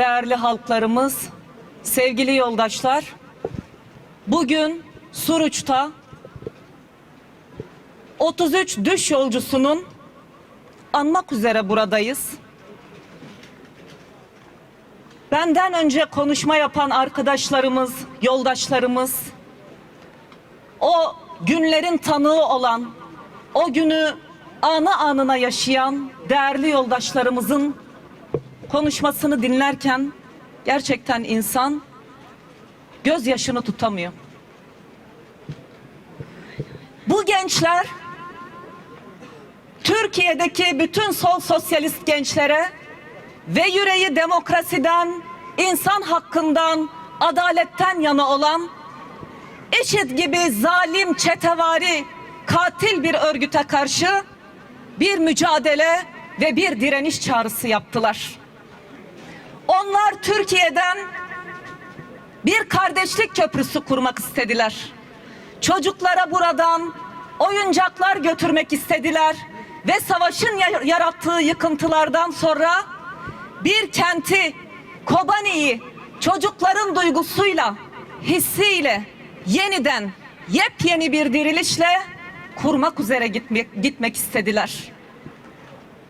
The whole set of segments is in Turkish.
değerli halklarımız, sevgili yoldaşlar. Bugün Suruç'ta 33 düş yolcusunun anmak üzere buradayız. Benden önce konuşma yapan arkadaşlarımız, yoldaşlarımız, o günlerin tanığı olan, o günü anı anına yaşayan değerli yoldaşlarımızın konuşmasını dinlerken gerçekten insan gözyaşını tutamıyor. Bu gençler Türkiye'deki bütün sol sosyalist gençlere ve yüreği demokrasiden, insan hakkından, adaletten yana olan IŞİD gibi zalim, çetevari, katil bir örgüte karşı bir mücadele ve bir direniş çağrısı yaptılar. Onlar Türkiye'den bir kardeşlik köprüsü kurmak istediler. Çocuklara buradan oyuncaklar götürmek istediler ve savaşın ya- yarattığı yıkıntılardan sonra bir kenti, Kobani'yi çocukların duygusuyla, hissiyle yeniden yepyeni bir dirilişle kurmak üzere gitmek, gitmek istediler.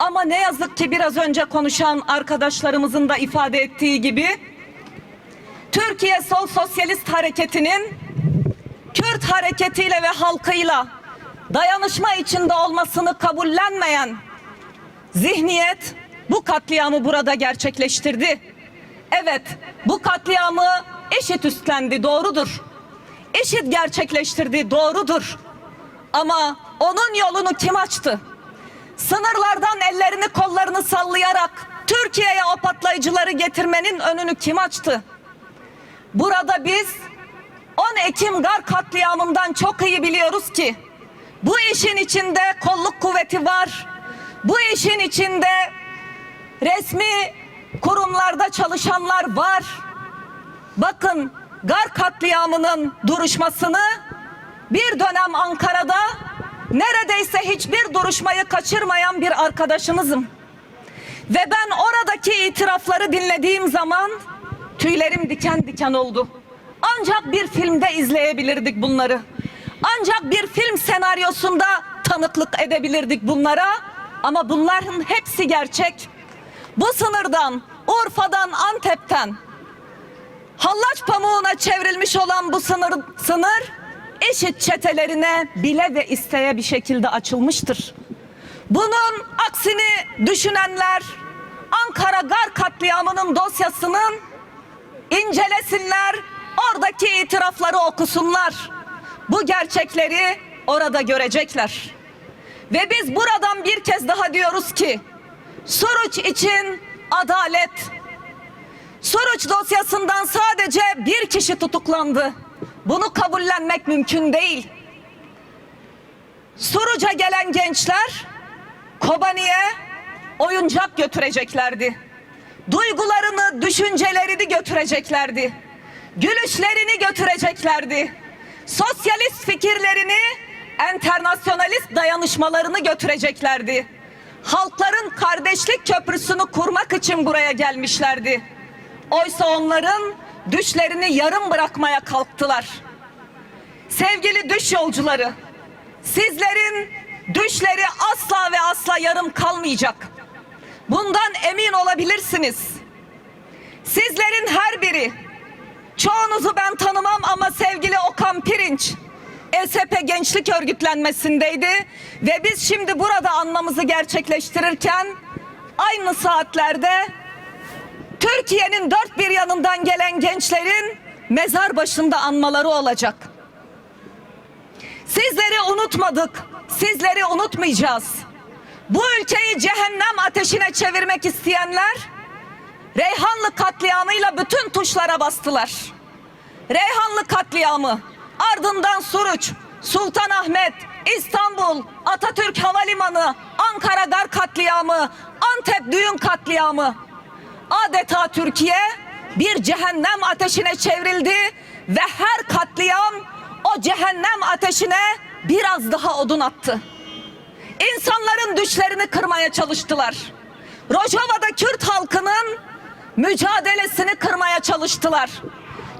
Ama ne yazık ki biraz önce konuşan arkadaşlarımızın da ifade ettiği gibi Türkiye Sol Sosyalist Hareketi'nin Kürt hareketiyle ve halkıyla dayanışma içinde olmasını kabullenmeyen zihniyet bu katliamı burada gerçekleştirdi. Evet, bu katliamı eşit üstlendi, doğrudur. Eşit gerçekleştirdi, doğrudur. Ama onun yolunu kim açtı? Sınırlardan ellerini kollarını sallayarak Türkiye'ye o patlayıcıları getirmenin önünü kim açtı? Burada biz 10 Ekim Gar katliamından çok iyi biliyoruz ki bu işin içinde kolluk kuvveti var. Bu işin içinde resmi kurumlarda çalışanlar var. Bakın Gar katliamının duruşmasını bir dönem Ankara'da neredeyse hiçbir duruşmayı kaçırmayan bir arkadaşınızım. Ve ben oradaki itirafları dinlediğim zaman tüylerim diken diken oldu. Ancak bir filmde izleyebilirdik bunları. Ancak bir film senaryosunda tanıklık edebilirdik bunlara. Ama bunların hepsi gerçek. Bu sınırdan, Urfa'dan, Antep'ten hallaç pamuğuna çevrilmiş olan bu sınır, sınır eşit çetelerine bile ve isteye bir şekilde açılmıştır. Bunun aksini düşünenler Ankara Gar katliamının dosyasının incelesinler, oradaki itirafları okusunlar. Bu gerçekleri orada görecekler. Ve biz buradan bir kez daha diyoruz ki Suruç için adalet. Suruç dosyasından sadece bir kişi tutuklandı. Bunu kabullenmek mümkün değil. Suruç'a gelen gençler Kobani'ye oyuncak götüreceklerdi. Duygularını, düşüncelerini götüreceklerdi. Gülüşlerini götüreceklerdi. Sosyalist fikirlerini, enternasyonalist dayanışmalarını götüreceklerdi. Halkların kardeşlik köprüsünü kurmak için buraya gelmişlerdi. Oysa onların düşlerini yarım bırakmaya kalktılar. Sevgili düş yolcuları, sizlerin düşleri asla ve asla yarım kalmayacak. Bundan emin olabilirsiniz. Sizlerin her biri, çoğunuzu ben tanımam ama sevgili Okan Pirinç, ESP Gençlik Örgütlenmesi'ndeydi ve biz şimdi burada anmamızı gerçekleştirirken aynı saatlerde Türkiye'nin dört bir yanından gelen gençlerin mezar başında anmaları olacak. Sizleri unutmadık, sizleri unutmayacağız. Bu ülkeyi cehennem ateşine çevirmek isteyenler Reyhanlı katliamıyla bütün tuşlara bastılar. Reyhanlı katliamı, ardından Suruç, Sultanahmet, İstanbul, Atatürk Havalimanı, Ankara Gar katliamı, Antep düğün katliamı. Adeta Türkiye bir cehennem ateşine çevrildi ve her katliam o cehennem ateşine biraz daha odun attı. İnsanların düşlerini kırmaya çalıştılar. Rojava'da Kürt halkının mücadelesini kırmaya çalıştılar.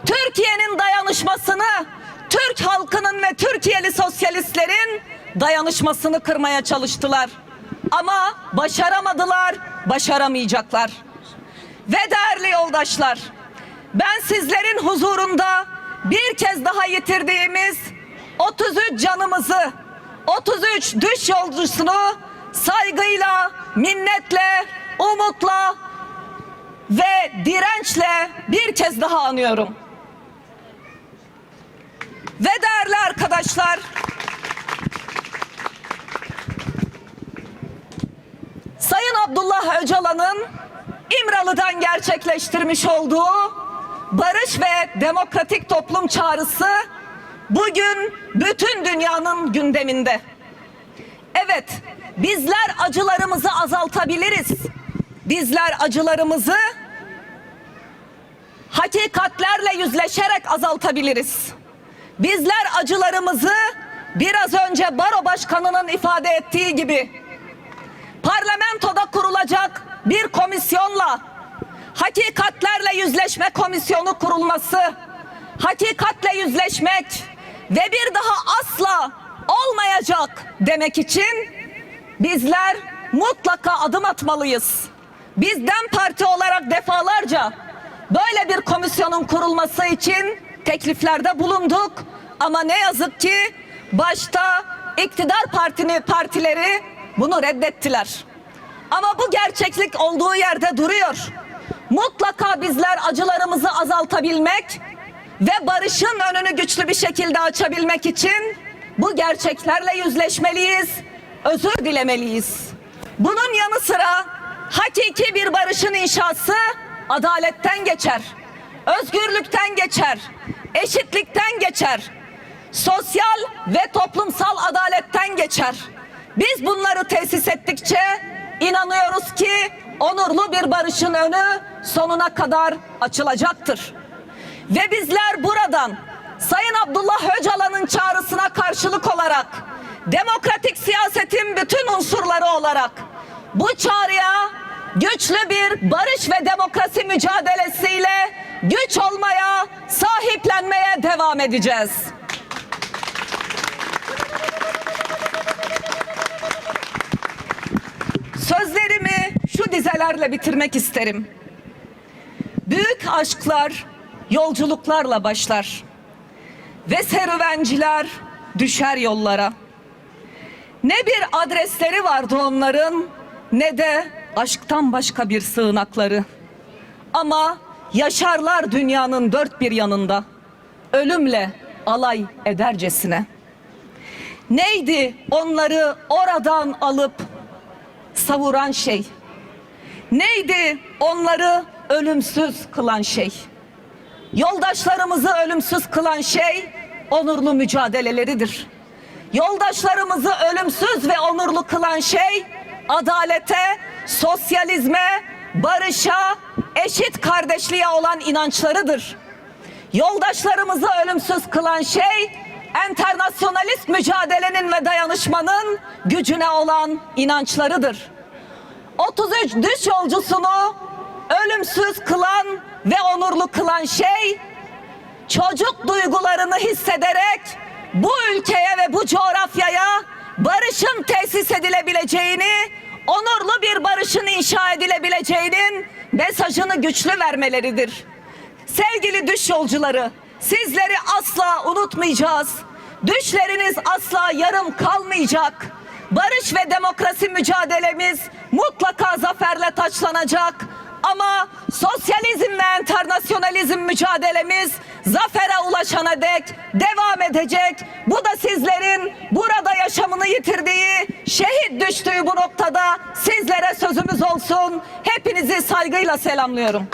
Türkiye'nin dayanışmasını, Türk halkının ve Türkiye'li sosyalistlerin dayanışmasını kırmaya çalıştılar. Ama başaramadılar, başaramayacaklar. Ve değerli yoldaşlar, ben sizlerin huzurunda bir kez daha yitirdiğimiz 33 canımızı, 33 düş yolcusunu saygıyla, minnetle, umutla ve dirençle bir kez daha anıyorum. Ve değerli arkadaşlar, Sayın Abdullah Öcalan'ın İmralı'dan gerçekleştirmiş olduğu barış ve demokratik toplum çağrısı bugün bütün dünyanın gündeminde. Evet, bizler acılarımızı azaltabiliriz. Bizler acılarımızı hakikatlerle yüzleşerek azaltabiliriz. Bizler acılarımızı biraz önce baro başkanının ifade ettiği gibi parlamentoda kurulacak bir komisyonla hakikatlerle yüzleşme komisyonu kurulması, hakikatle yüzleşmek ve bir daha asla olmayacak demek için bizler mutlaka adım atmalıyız. Bizden parti olarak defalarca böyle bir komisyonun kurulması için tekliflerde bulunduk ama ne yazık ki başta iktidar partini partileri bunu reddettiler. Ama bu gerçeklik olduğu yerde duruyor. Mutlaka bizler acılarımızı azaltabilmek ve barışın önünü güçlü bir şekilde açabilmek için bu gerçeklerle yüzleşmeliyiz, özür dilemeliyiz. Bunun yanı sıra hakiki bir barışın inşası adaletten geçer, özgürlükten geçer, eşitlikten geçer, sosyal ve toplumsal adaletten geçer. Biz bunları tesis ettikçe inanıyoruz ki onurlu bir barışın önü sonuna kadar açılacaktır. Ve bizler buradan Sayın Abdullah Öcalan'ın çağrısına karşılık olarak demokratik siyasetin bütün unsurları olarak bu çağrıya güçlü bir barış ve demokrasi mücadelesiyle güç olmaya, sahiplenmeye devam edeceğiz. Sözlerimi şu dizelerle bitirmek isterim. Büyük aşklar yolculuklarla başlar ve serüvenciler düşer yollara. Ne bir adresleri vardı onların ne de aşktan başka bir sığınakları. Ama yaşarlar dünyanın dört bir yanında ölümle alay edercesine. Neydi onları oradan alıp savuran şey? Neydi onları ölümsüz kılan şey? Yoldaşlarımızı ölümsüz kılan şey onurlu mücadeleleridir. Yoldaşlarımızı ölümsüz ve onurlu kılan şey adalete, sosyalizme, barışa, eşit kardeşliğe olan inançlarıdır. Yoldaşlarımızı ölümsüz kılan şey enternasyonalist mücadelenin ve dayanışmanın gücüne olan inançlarıdır. 33 düş yolcusunu ölümsüz kılan ve onurlu kılan şey çocuk duygularını hissederek bu ülkeye ve bu coğrafyaya barışın tesis edilebileceğini, onurlu bir barışın inşa edilebileceğinin mesajını güçlü vermeleridir. Sevgili düş yolcuları, sizleri asla unutmayacağız. Düşleriniz asla yarım kalmayacak. Barış ve demokrasi mücadelemiz mutlaka zaferle taçlanacak. Ama sosyalizm ve enternasyonalizm mücadelemiz zafere ulaşana dek devam edecek. Bu da sizlerin burada yaşamını yitirdiği, şehit düştüğü bu noktada sizlere sözümüz olsun. Hepinizi saygıyla selamlıyorum.